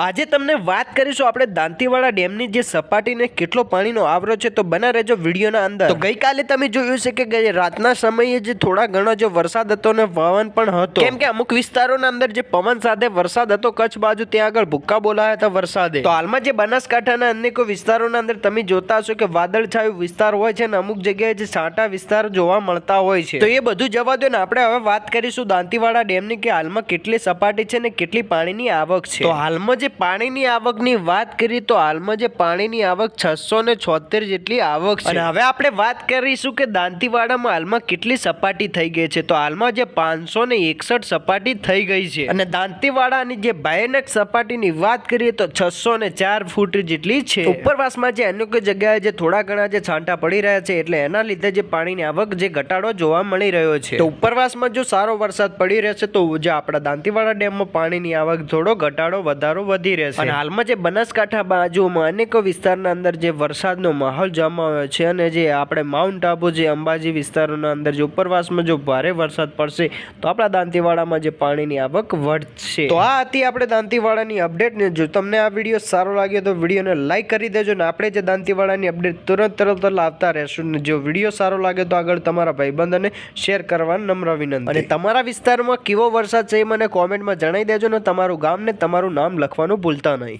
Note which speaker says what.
Speaker 1: આજે તમને વાત કરીશું આપણે દાંતીવાડા ડેમની જે સપાટીને કેટલો પાણીનો આવરો છે તો બના રહેજો વિડીયોના અંદર. તો ગઈકાલે તમે જોયું છે કે ગઈ રાતના સમયે જે થોડા ઘણો જે વરસાદ હતો ને પવન પણ હતો. કેમ કે અમુક વિસ્તારોના અંદર જે પવન સાથે વરસાદ હતો કચ્છ બાજુ ત્યાં આગળ ભૂક્કા બોલાયા હતા વરસાદે. તો હાલમાં જે બનાસકાંઠાના અનેકો વિસ્તારોના અંદર તમે જોતા હશો કે વાદળછાયું વિસ્તાર હોય છે ને અમુક જગ્યાએ જે છાંટા વિસ્તાર જોવા મળતા હોય છે. તો એ બધું જવા દો ને આપણે હવે વાત કરીશું દાંતીવાડા ડેમની કે હાલમાં કેટલી સપાટી છે ને કેટલી પાણીની આવક છે. તો હાલમાં જે પાણીની આવકની વાત કરીએ તો હાલમાં જે પાણીની આવક છસો ને છોતેર જેટલી આવક છે. હવે આપણે વાત કરીશું કે દાંતીવાડામાં હાલમાં કેટલી સપાટી થઈ ગઈ છે. તો હાલમાં જે પાંચસો ને એકસઠ સપાટી થઈ ગઈ છે. અને દાંતીવાડાની જે ભયાનક સપાટીની વાત કરીએ તો છસો ને ચાર ફૂટ જેટલી છે. ઉપરવાસમાં જે અનેક જગ્યાએ જે થોડા ઘણા જે છાંટા પડી રહ્યા છે એટલે એના લીધે જે પાણીની આવક જે ઘટાડો જોવા મળી રહ્યો છે. તો ઉપરવાસમાં જો સારો વરસાદ પડી રહેશે તો જે આપણા દાંતીવાડા ડેમમાં પાણીની આવક થોડો ઘટાડો વધારો વધી રહેશે અને હાલમાં જે બનાસકાંઠા બાજુમાં અનેકો વિસ્તારના અંદર જે વરસાદનો માહોલ જમાવ્યો છે અને જે આપણે માઉન્ટ આબુ જે અંબાજી વિસ્તારોના અંદર જે ઉપરવાસમાં જો ભારે વરસાદ પડશે તો આપણા દાંતીવાડામાં જે પાણીની આવક વધશે. તો આ હતી આપણે દાંતીવાડાની અપડેટ ને જો તમને આ વીડિયો સારો લાગ્યો તો વિડીયોને લાઈક કરી દેજો ને આપણે જે દાંતીવાડાની અપડેટ તુરંત તરત લાવતા રહેશું ને જો વીડિયો સારો લાગે તો આગળ તમારા ભાઈબંધને શેર કરવા નમ્ર વિનંતી. અને તમારા વિસ્તારમાં કેવો વરસાદ છે એ મને કોમેન્ટમાં જણાવી દેજો ને તમારું ગામ ને તમારું નામ લખવાનું ભૂલતા નહીં.